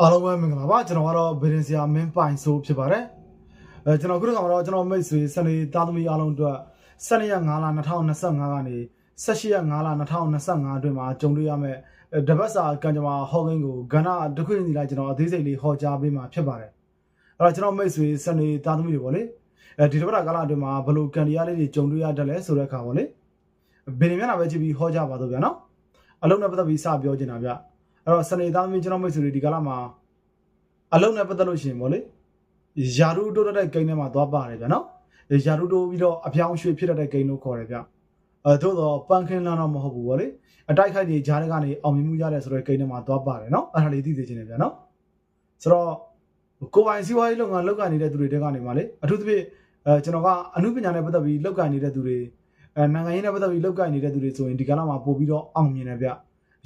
အားလုံးပဲမင်္ဂလာပါကျွန်တော်ကတော့ဗီဒင်ဆရာမင်းပိုင်ဆိုဖြစ်ပါတယ်အဲကျွန်တော်ခုတစ်ခါမှာတော့ကျွန်တော်မိတ်ဆွေစနေသားသမီးအားလုံးအတွက်12ရက်5လ2025ကနေ18ရက်5လ2025အတွင်းမှာကြုံတွေ့ရမယ့်တပတ်စာကံကြမ္မာဟော်ကင်းကိုကဏ္ဍတစ်ခုစီလိုက်ကျွန်တော်အသေးစိတ်လေးဟောကြားပေးမှာဖြစ်ပါတယ်အဲ့တော့ကျွန်တော်မိတ်ဆွေစနေသားသမီးတွေပေါ့လေအဲဒီတပတ်ကာလအတွင်းမှာဘလို့ကံတရားလေးတွေကြုံတွေ့ရတတ်လဲဆိုတဲ့အခါပေါ့လေဗီဒီယိုမျက်နှာပဲကြည့်ပြီးဟောကြားပါတော့ဗျာနော်အလုံးနဲ့ပတ်သက်ပြီးစပြောချင်တာဗျ အဲ့တော့စနေသားသမီးကျွန်တော်မိတ်ဆွေတွေဒီကာလမှာအလုံးနဲ့ပတ်သက်လို့ရှိရင်ဗောလေယာရုတိုးတဲ့ဂိမ်းထဲမှာသွားပါတယ်ဗျာနော်ယာရုတိုးပြီးတော့အပြောင်းရွှေ့ဖြစ်တဲ့ဂိမ်းလို့ခေါ်တယ်ဗျအဲသို့တော့ပန်ခင်းလန်းတော့မဟုတ်ဘူးဗောလေအတိုက်ခိုက်တွေဂျားတွေကနေအောင်မြင်မှုရတယ်ဆိုတော့ဂိမ်းထဲမှာသွားပါတယ်နော်အဲ့ဒါလေးသိသိချင်းတယ်ဗျာနော်ဆိုတော့ကိုယ်ပိုင်စီးပွားရေးလုပ်ငန်းလုပ်ကိုင်နေတဲ့သူတွေတဲကနေမှလေအထူးသဖြင့်အဲကျွန်တော်ကအမှုပညာနဲ့ပတ်သက်ပြီးလုပ်ကိုင်နေတဲ့သူတွေအဲနိုင်ငံရေးနဲ့ပတ်သက်ပြီးလုပ်ကိုင်နေတဲ့သူတွေဆိုရင်ဒီကလာမှာပို့ပြီးတော့အောင်မြင်တယ်ဗျ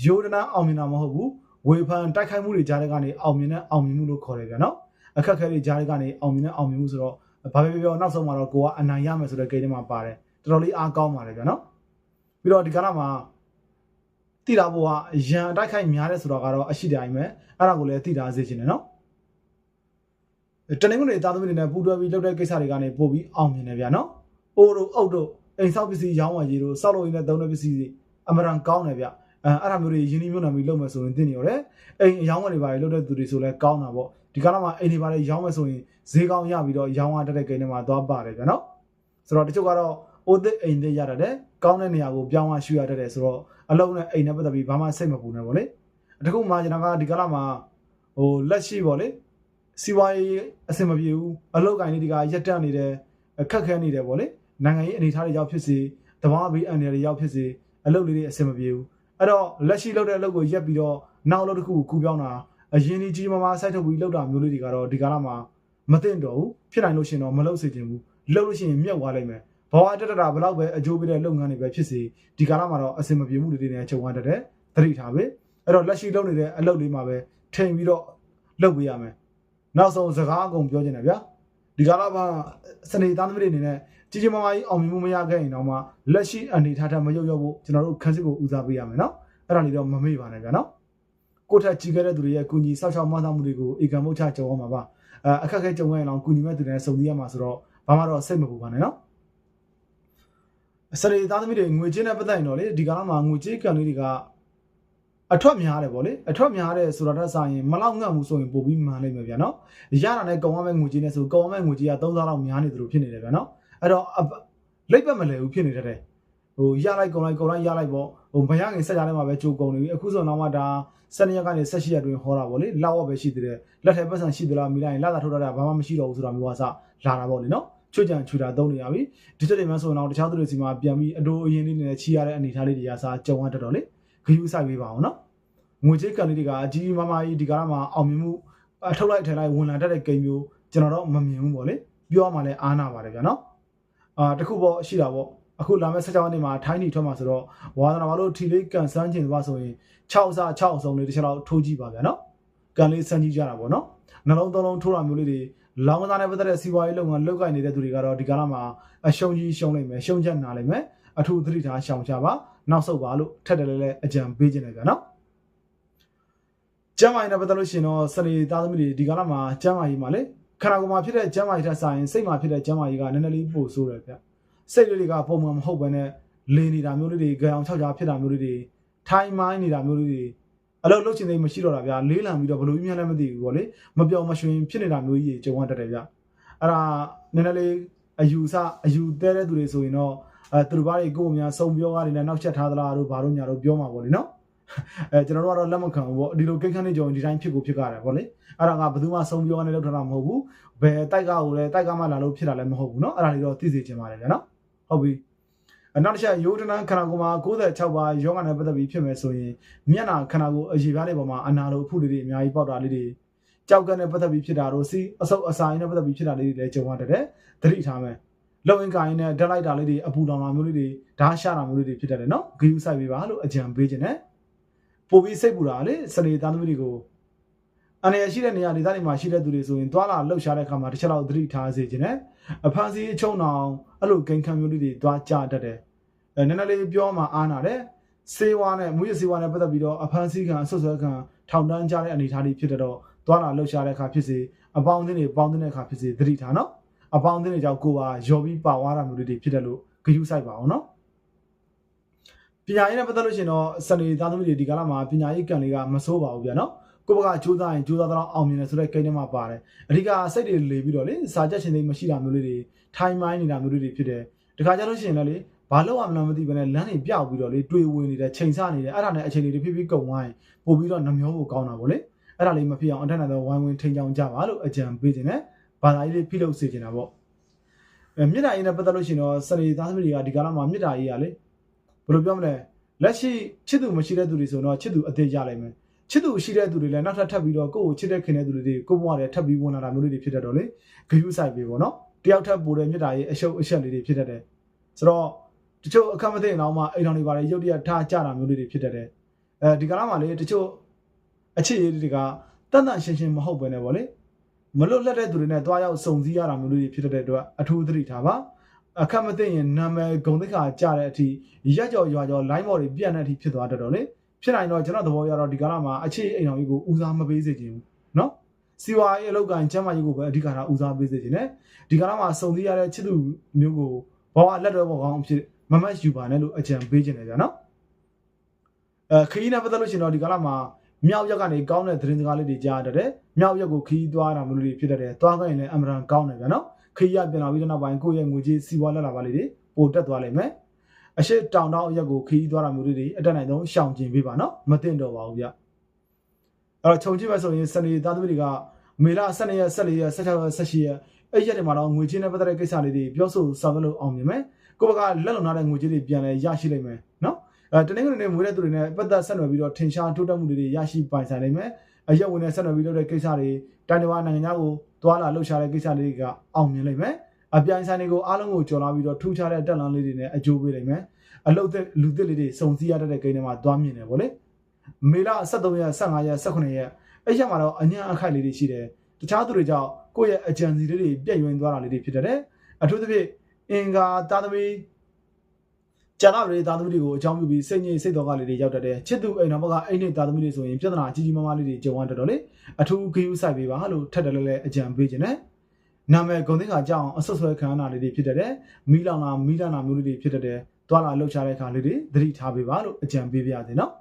ရိုးတနာအောင်မြင်တာမဟုတ်ဘူးဝေဖန်တိုက်ခိုက်မှုတွေကြားတဲ့ကနေအောင်မြင်တဲ့အောင်မြင်မှုလို့ခေါ်တယ်ဗျာနော်အခက်အခဲတွေကြားတဲ့ကနေအောင်မြင်တဲ့အောင်မြင်မှုဆိုတော့ဘာပဲပြောပြောနောက်ဆုံးမှာတော့ကိုကအနိုင်ရမယ်ဆိုတဲ့ဂိမ်းထဲမှာပါတယ်တော်တော်လေးအားကောင်းပါတယ်ဗျာနော်ပြီးတော့ဒီကနေ့မှာတိတာဘောကရန်အတိုက်ခိုက်များတယ်ဆိုတော့ကတော့အရှိတိုင်းပဲအဲ့ဒါကိုလည်းတိတာစေချင်တယ်နော်တနင်္ဂနွေသားသမီးတွေနဲ့ပူတွဲပြီးလုပ်တဲ့ကိစ္စတွေကနေပို့ပြီးအောင်မြင်တယ်ဗျာနော်အိုးတို့အုတ်တို့အိမ်ဆောက်ပစ္စည်းရောင်းဝယ်ရေးတို့စောက်လို့ရင်းနဲ့သုံးတဲ့ပစ္စည်းတွေအမှန်တန်ကောင်းတယ်ဗျ အဲအဲ့ဒါမျိုးတွေယင်းနှီးမြှုပ်နှံပြီးလုပ်မယ်ဆိုရင်သိနေရတယ်အိမ်အရောင်းဝယ်တွေပါလုပ်တဲ့သူတွေဆိုလဲကောင်းတာပေါ့ဒီကာလမှာအိမ်တွေပါလေရောင်းမယ်ဆိုရင်ဈေးကောင်းရပြီးတော့ရောင်းရတတ်တဲ့ကိန်းတွေမှာသွားပါတယ်ဗျာနော်ဆိုတော့တချို့ကတော့အိုးသစ်အိမ်သစ်ရတတ်တယ်ကောင်းတဲ့နေရာကိုပြောင်းရရှူရတတ်တယ်ဆိုတော့အလုံးနဲ့အိမ်နဲ့ပတ်သက်ပြီးဘာမှစိတ်မပူနဲ့ပေါ့လေတခုမှကျွန်တော်ကဒီကာလမှာဟိုလက်ရှိပေါ့လေစီဝါရေးအဆင်မပြေဘူးအလုတ်ကိုင်းလေးဒီကရက်တက်နေတယ်အခက်ခဲနေတယ်ပေါ့လေနိုင်ငံရေးအနေအထားတွေရောက်ဖြစ်စေတဘာဘေးအန်ရတွေရောက်ဖြစ်စေအလုတ်လေးတွေအဆင်မပြေဘူး အဲ့တော့လက်ရှိလုပ်တဲ့အလုပ်ကိုရက်ပြီးတော့နောက်အလုပ်တစ်ခုကိုကူပြောင်းတာအရင်ကြီးကြီးမားမားစိုက်ထုတ်ပြီးလုပ်တာမျိုးလေးတွေကတော့ဒီကာလမှာမသိတော့ဘူးဖြစ်နိုင်လို့ရှိရင်တော့မလုပ်စေချင်ဘူးလုပ်လို့ရှိရင်မြုပ်သွားလိမ့်မယ်ဘဝတက်တက်တာဘလောက်ပဲအကျိုးပေးတဲ့လုပ်ငန်းတွေပဲဖြစ်စေဒီကာလမှာတော့အဆင်မပြေမှုတွေတွေနဲ့ချုပ်ဝမ်းတက်တဲ့သတိထားပဲအဲ့တော့လက်ရှိလုပ်နေတဲ့အလုပ်လေးမှာပဲထိန်ပြီးတော့လုပ်ပေးရမယ်နောက်ဆုံးစကားအကုန်ပြောချင်တယ်ဗျာဒီကာလမှာစနေသားသမီးတွေအနေနဲ့ ကြီးကြီးမားမားကြီးအောင်မြင်မှုမရခဲ့ရင်တော့မှလက်ရှိအနေထားထားမရုပ်ရောက်ဖို့ကျွန်တော်တို့ခန်းစစ်ကိုဦးစားပေးရမယ်နော်အဲ့ဒါလေးတော့မမေ့ပါနဲ့ဗျာနော်ကိုထက်ကြီးခဲ့တဲ့သူတွေရဲ့ကုညီဆောက်ရှောက်မသားမှုတွေကိုအေကံမုတ်ချကြုံအောင်ပါပါအဲအခက်အခဲကြုံရရင်တော့ကုညီမဲ့သူတွေနဲ့စုံစည်းရမှာဆိုတော့ဘာမှတော့စိတ်မပူပါနဲ့နော်စနေသားသမီးတွေငွေချင်းနဲ့ပတ်သက်ရင်တော့လေဒီကာလမှာငွေကြေးကံလေးတွေကအထွက်များတယ်ဗောလေအထွက်များတယ်ဆိုတာတော့ဆိုင်ရင်မလောက်ငတ်မှုဆိုရင်ပို့ပြီးမှန်လိမ့်မယ်ဗျာနော်ရတာနဲ့ကောင်းရမယ့်ငွေကြေးနဲ့ဆိုကောင်းရမယ့်ငွေကြေးက3000လောက်များနေသလိုဖြစ်နေတယ်ဗျာနော် အဲ့တော့လိပ်ပတ်မလဲဘူးဖြစ်နေတတ်တယ်ဟိုရလိုက်ကုန်လိုက်ကုန်လိုက်ရလိုက်ပေါ့ဟိုမရခင်ဆက်ကြထဲမှာပဲကြိုကုန်နေပြီအခုဆိုတော့မှဒါ12ရက်ကနေ18ရက်တွင်ဟောတာဗောလေလောက်ပဲရှိသေးတယ်လက်ထက်ပတ်စံရှိသလားမိလိုက်ရင်လက်သာထုတ်တာဘာမှမရှိတော့ဘူးဆိုတာမျိုးကစလာတာဗောလေနော်ချွတ်ကြံချွတာသုံးနေရပြီဒီချက်တွေမှဆိုတော့တခြားသူတွေစီမှာပြန်ပြီးအတိုးအရင်လေးနဲ့ချီရတဲ့အနေအထားလေးတွေကစားကြုံရတတ်တော့လေခယူးဆိုင်ပေးပါအောင်နော်ငွေကြေးကန်လေးတွေကအကြီးမားမားကြီးဒီကားမှာအောင်မြင်မှုအထုတ်လိုက်ထည့်လိုက်ဝင်လာတတ်တဲ့ဂိမ်းမျိုးကျွန်တော်တော့မမြင်ဘူးပေါ့လေပြောရမှလည်းအားနာပါတယ်ဗျာနော် အာတခုပေါ့ရှိတာပေါ့အခုလာမယ့်16ရက်နေ့မှာထိုင်းနေထွက်မှာဆိုတော့ဝါသနာဘာလို့ထီလေးကန်စမ်းချင်သွားဆိုရင်6စား6အောင်လေးတစ်ချက်တော့ထိုးကြည့်ပါဗျာနော်ကန်လေးစမ်းကြည့်ကြတာပေါ့နော်နှလုံးသုံးလုံးထိုးတာမျိုးလေးတွေလောင်းကစားနဲ့ပတ်သက်တဲ့စီးပွားရေးလုပ်ငန်းလုပ်ကိုင်နေတဲ့သူတွေကတော့ဒီကာလမှာအရှုံးကြီးရှုံးနိုင်မယ်ရှုံးချက်နာနိုင်မယ်အထူးသတိထားရှောင်ကြပါနောက်ဆုတ်ပါလို့ထက်တယ်လည်းလည်းအကြံပေးခြင်းတယ်ဗျာနော်ကျမ်းမာရေးနဲ့ပတ်သက်လို့ရှိရင်တော့စနေသားသမီးတွေဒီကာလမှာကျမ်းမာရေးမှာလေ ခန္ဓာကိုယ်မှာဖြစ်တဲ့ကျမ်းမာရေးထက်စာရင်စိတ်မှာဖြစ်တဲ့ကျမ်းမာရေးကနည်းနည်းလေးပိုဆိုးတယ်ဗျစိတ်လေးတွေကပုံမှန်မဟုတ်ဘဲနဲ့လေနေတာမျိုးလေးတွေကြောင်အောင်ခြောက်ခြားဖြစ်တာမျိုးလေးတွေထိုင်မိုင်းနေတာမျိုးလေးတွေအလုပ်လုပ်ချင်သေးမရှိတော့တာဗျလေးလံပြီးတော့ဘလို့ကြီးများလည်းမသိဘူးပေါ့လေမပြောင်းမရွှင်ဖြစ်နေတာမျိုးကြီးကြုံရတတ်တယ်ဗျအဲ့ဒါနည်းနည်းလေးအယူဆအယူတဲတဲ့သူတွေဆိုရင်တော့အဲသူတို့ဘာတွေကိုယ်အများစုံပြောကားနေနဲ့နောက်ချက်ထားသလားတို့ဘာတို့ညာတို့ပြောမှာပေါ့လေနော် အဲကျွန်တော်တို့ကတော့လက်မခံဘူးပေါ့ဒီလိုကိန်းခန်းနေကြုံဒီတိုင်းဖြစ်ကိုဖြစ်ကြတယ်ပေါ့လေအဲ့ဒါကဘယ်သူမှဆုံးပြောကနေလောက်ထတာမဟုတ်ဘူးဘယ်တိုက်ကကိုလည်းတိုက်ကမှလာလို့ဖြစ်တာလည်းမဟုတ်ဘူးเนาะအဲ့ဒါလေးတော့သိစေချင်ပါတယ်ဗျာနော်ဟုတ်ပြီအနောက်တစ်ချက်ရိုးတနန်းခန္ဓာကိုယ်မှာ96ပါးယောဂနဲ့ပတ်သက်ပြီးဖြစ်မယ်ဆိုရင်မျက်နှာခန္ဓာကိုယ်အရေပြားလေးပေါ်မှာအနာလိုအဖုလေးတွေအများကြီးပေါက်တာလေးတွေကြောက်ကနဲ့ပတ်သက်ပြီးဖြစ်တာတို့စီအဆုပ်အစာရင်းနဲ့ပတ်သက်ပြီးဖြစ်တာလေးတွေလည်းကြုံရတတ်တယ်သတိထားမယ်လုံဝင်ကိုင်းနဲ့ဓာတ်လိုက်တာလေးတွေအပူတောင်တာမျိုးလေးတွေဓာတ်ရှာတာမျိုးလေးတွေဖြစ်တတ်တယ်เนาะဂယူဆိုင်ပေးပါလို့အကြံပေးခြင်းနဲ့ ပိုပြီးစိတ်ပူတာလေစနေသားသမီးတွေကိုအနေရရှိတဲ့နေရာဒေသတွေမှာရှိတဲ့သူတွေဆိုရင်တွာလာလှုပ်ရှားတဲ့အခါမှာတစ်ချက်လောက်သတိထားစေခြင်းနဲ့အဖန်စီအချုံအောင်အဲ့လိုဂိမ်းခံမျိုးလေးတွေတွာကြတတ်တယ်အဲနည်းနည်းလေးပြောမှအားနာတယ်စေဝါနဲ့မူရစေဝါနဲ့ပတ်သက်ပြီးတော့အဖန်စီခံဆွဆွဲခံထောင်တန်းကြတဲ့အနေအထားတွေဖြစ်တဲ့တော့သွားလာလှုပ်ရှားတဲ့အခါဖြစ်စေအပေါင်းအသင်းတွေပေါင်းတဲ့အခါဖြစ်စေသတိထားနော်အပေါင်းအသင်းတွေကြောင့်ကိုယ်ပါရော်ပြီးပါသွားတာမျိုးတွေဖြစ်တယ်လို့ဂရုစိုက်ပါအောင်နော် ပညာရေးနဲ့ပတ်သက်လို့ရှိရင်တော့စနေသားသမီးတွေဒီကာလမှာပညာရေးကံလေးကမဆိုးပါဘူးဗျာနော်ကိုယ့်ဘက်ကကြိုးစားရင်ကြိုးစားတော့အောင်မြင်တယ်ဆိုတဲ့ကိန်းထဲမှာပါတယ်အဓိကစိတ်တွေလေပြီးတော့လေစာချက်ရှင်တွေမရှိတာမျိုးလေးတွေထိုင်းမိုင်းနေတာမျိုးလေးတွေဖြစ်တယ်တခါကြလို့ရှိရင်လည်းလေဘာလို့အောင်မလားမသိဘဲနဲ့လမ်းတွေပြောက်ပြီးတော့လေတွေးဝင်နေတယ်ချိန်ဆနေတယ်အဲ့ဒါနဲ့အချိန်တွေဖြည်းဖြည်းကုန်သွားရင်ပို့ပြီးတော့နှမျောဖို့ကောင်းတာဗောလေအဲ့ဒါလေးမဖြစ်အောင်အထက်နဲ့တော့ဝိုင်းဝန်းထိန်ချောင်းကြပါလို့အကြံပေးခြင်းနဲ့ဘာသာရေးလေးဖိလုပ်စေချင်တာဗောအဲမြေတားရေးနဲ့ပတ်သက်လို့ရှိရင်တော့စနေသားသမီးတွေကဒီကာလမှာမြေတားရေးကလေ ဘယ်လိုပြောမလဲလက်ရှိချစ်သူမရှိတဲ့သူတွေဆိုတော့ချစ်သူအသေးရလိုက်မယ်ချစ်သူရှိတဲ့သူတွေလည်းနောက်ထပ်ထပ်ပြီးတော့ကိုယ့်ကိုချစ်တဲ့ခင်တဲ့သူတွေကိုယ့်ဘဝထဲထပ်ပြီးဝင်လာတာမျိုးလေးတွေဖြစ်တတ်တော့လေဂရုစိုက်ပေးပေါ့နော်တယောက်ထပ်ပိုတဲ့မြေတားရေးအရှုပ်အရှက်လေးတွေဖြစ်တတ်တယ်ဆိုတော့တချို့အခက်မသိရင်တော့မှအိမ်တော်တွေပါလေရုတ်တရက်ထားကြတာမျိုးလေးတွေဖြစ်တတ်တယ်အဲဒီကာလမှာလေတချို့အခြေအရေးတွေကတန်တန်ရှင်းရှင်းမဟုတ်ဘဲနဲ့ဗောလေမလွတ်လပ်တဲ့သူတွေနဲ့တွားရောက်စုံစည်းရတာမျိုးလေးတွေဖြစ်တတ်တဲ့အတွက်အထူးသတိထားပါ အခက်မသိရင်နာမည်ဂုံတိခါကြတဲ့အထိရက်ကြော်ရွာကြော် line ဘော်တွေပြန့်တဲ့အထိဖြစ်သွားတတ်တော့လေဖြစ်နိုင်တော့ကျွန်တော်သဘောရတော့ဒီကာလမှာအခြေအိမ်တော်ကြီးကိုဦးစားမပေးစေချင်ဘူးเนาะစီဝါရေးအလောက်ကန်ကျမ်းမာရေးကိုပဲအဓိကထားဦးစားပေးစေချင်တယ်ဒီကာလမှာစုံစည်းရတဲ့ချစ်သူမျိုးကိုဘဝလက်တော်ဘောကောင်းအဖြစ်မမတ်ယူပါနဲ့လို့အကြံပေးချင်တယ်ဗျာနော်အဲခရီးနဲ့ပတ်သက်လို့ရှိရင်တော့ဒီကာလမှာမြောက်ရက်ကနေကောင်းတဲ့သတင်းစကားလေးတွေကြားတတ်တယ်မြောက်ရက်ကိုခရီးသွားတာမျိုးတွေဖြစ်တတ်တယ်သွားခိုင်းလည်းအမှန်တန်ကောင်းတယ်ဗျာနော် ခရီးရပြန်လာပြီးတဲ့နောက်ပိုင်းကိုယ့်ရဲ့ငွေကြေးစီးပွားလက်လာပါလေးတွေပိုတက်သွားလိမ့်မယ်အရှိတောင်တောင်အရက်ကိုခရီးသွားတာမျိုးတွေအတက်နိုင်ဆုံးရှောင်ကျင်ပေးပါနော်မတင်တော့ပါဘူးဗျအဲ့တော့ခြုံကြည့်မယ်ဆိုရင်စနေသားသမီးတွေကမေလ12ရက်14ရက်16ရက်18ရက်အဲ့ရက်တွေမှာတော့ငွေချင်းနဲ့ပတ်သက်တဲ့ကိစ္စလေးတွေပြောဆိုဆောင်ရွက်လို့အောင်မြင်မယ်ကိုယ့်ဘက်ကလက်လုံထားတဲ့ငွေကြေးတွေပြန်လဲရရှိလိမ့်မယ်နော်အဲတနင်္ဂနွေနေ့မွေးတဲ့သူတွေနဲ့ပတ်သက်ဆက်နွယ်ပြီးတော့ထင်ရှားတိုးတက်မှုတွေရရှိပိုင်ဆိုင်လိမ့်မယ် အရက်ဝင်နဲ့ဆက်နွယ်ပြီးလုပ်တဲ့ကိစ္စတွေတိုင်းတော်နိုင်ငံသားကိုသွားလာလှုပ်ရှားတဲ့ကိစ္စတွေကအောင်မြင်လိမ့်မယ်အပြိုင်ဆိုင်တွေကိုအားလုံးကိုကြော်လာပြီးတော့ထူးခြားတဲ့တက်လန်လေးတွေနဲ့အကျိုးပေးလိမ့်မယ်အလုတ်သက်လူသစ်လေးတွေစုံစည်းရတဲ့ကိန်းတွေမှာသွားမြင်တယ်ဗောလေမေလ23ရက်15ရက်18ရက်အဲ့ရက်မှာတော့အညံ့အခိုက်လေးတွေရှိတယ်တခြားသူတွေကြောင့်ကိုယ့်ရဲ့အကြံစီလေးတွေပြည့်ရွံသွားတာလေးတွေဖြစ်တယ်အထူးသဖြင့်အင်္ဂါသားသမီး ကျန်တဲ့သားသမီးတွေကိုအကြောင်းပြုပြီးစိတ်ငြိမ်စိတ်တော်ကလေးတွေရောက်တတ်တယ်ချစ်သူအိမ်တော်ဘက်ကအိမ်နဲ့သားသမီးတွေဆိုရင်ပြဿနာကြီးကြီးမားမားလေးတွေကြုံရတတ်တော့လေအထူးဂရုစိုက်ပေးပါလို့ထက်တယ်လည်းလည်းအကြံပေးခြင်းနဲ့နာမည်ဂုဏ်သိက္ခာကြောင့်အဆွတ်ဆွဲခံရတာလေးတွေဖြစ်တတ်တယ်မိလောင်လာမိလာနာမျိုးလေးတွေဖြစ်တတ်တယ်တွာလာလှုပ်ရှားတဲ့အခါလေးတွေသတိထားပေးပါလို့အကြံပေးပါရစေနော်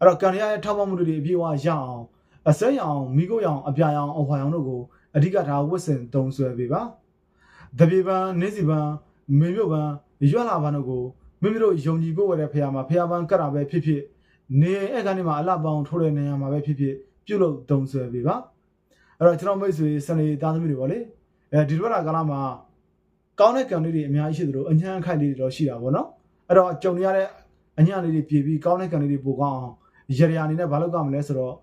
အဲ့တော့ကံရရဲ့ထောက်ပံ့မှုတွေအပြည့်အဝရအောင်အစဲရောင်မိကိုရောင်အပြာရောင်အဟွာရောင်တို့ကိုအဓိကထားဝတ်ဆင်သုံးဆွဲပေးပါတပြေပန်းနေစီပန်းမေမြို့ပန်းရွက်လာပန်းတို့ကို မိမိတို့ယုံကြည်ကိုယ်ဝယ်တဲ့ဖះမှာဖះပန်းကတ်တာပဲဖြစ်ဖြစ်နေအဲ့ကနေမှအလှပောင်ထိုးတဲ့နေရာမှာပဲဖြစ်ဖြစ်ပြုတ်လို့သုံးဆွဲပေးပါအဲ့တော့ကျွန်တော်မိတ်ဆွေစနေသားသမီးတွေပေါ့လေအဲဒီလိုလာကာလမှာကောင်းတဲ့ကံလေးတွေအများကြီးရှိသလိုအညံ့ခိုက်လေးတွေတော့ရှိတာပေါ့နော်အဲ့တော့ကြုံရတဲ့အညံ့လေးတွေပြည်ပြီးကောင်းတဲ့ကံလေးတွေပိုကောင်းအောင်ရရအနေနဲ့ဘာလုပ်ကြမလဲဆိုတော့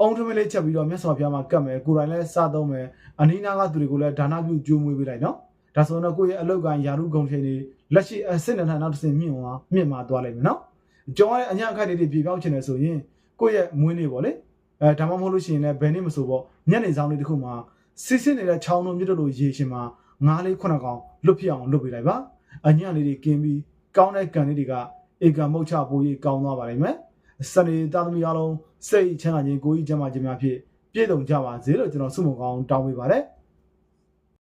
အောင်ထမလေးချက်ပြီးတော့မြတ်စွာဘုရားမှာကတ်မယ်ကိုယ်တိုင်လည်းစသုံးမယ်အနိနာကသူတွေကိုလည်းဒါနပြုကြိုးမွေးပေးလိုက်နော်ဒါဆိုတော့ကိုယ့်ရဲ့အလုတ်ကန်ယာရုဂုံချိန်တွေ လက်ရှိအစစ်နဲ့နောက်တစ်ဆင့်မြင့်သွားမြင့်မာသွားလိုက်မယ်နော်ကြောင်းရတဲ့အညအခက်တွေပြေပြောင်းချင်တယ်ဆိုရင်ကိုယ့်ရဲ့မွေးနေ့ပေါ့လေအဲဒါမှမဟုတ်လို့ရှိရင်လည်းဘယ်နေ့မဆိုပေါ့ညနေဆောင်လေးတစ်ခုမှာစစ်စစ်နေတဲ့ချောင်းတို့မြစ်တို့လိုရေရှင်မှာငါးလေးခုနှစ်ကောင်လွတ်ပြအောင်လွတ်ပေးလိုက်ပါအညလေးတွေကင်းပြီးကောင်းတဲ့ကံလေးတွေကဧကမုတ်ချပိုးကြီးကောင်းသွားပါလိမ့်မယ်စနေသားသမီးအားလုံးစိတ်ချမ်းသာခြင်းကိုယ်ကြီးကျန်းမာခြင်းများဖြင့်ပြည့်စုံကြပါစေလို့ကျွန်တော်ဆုမွန်ကောင်းတောင်းပေးပါတယ်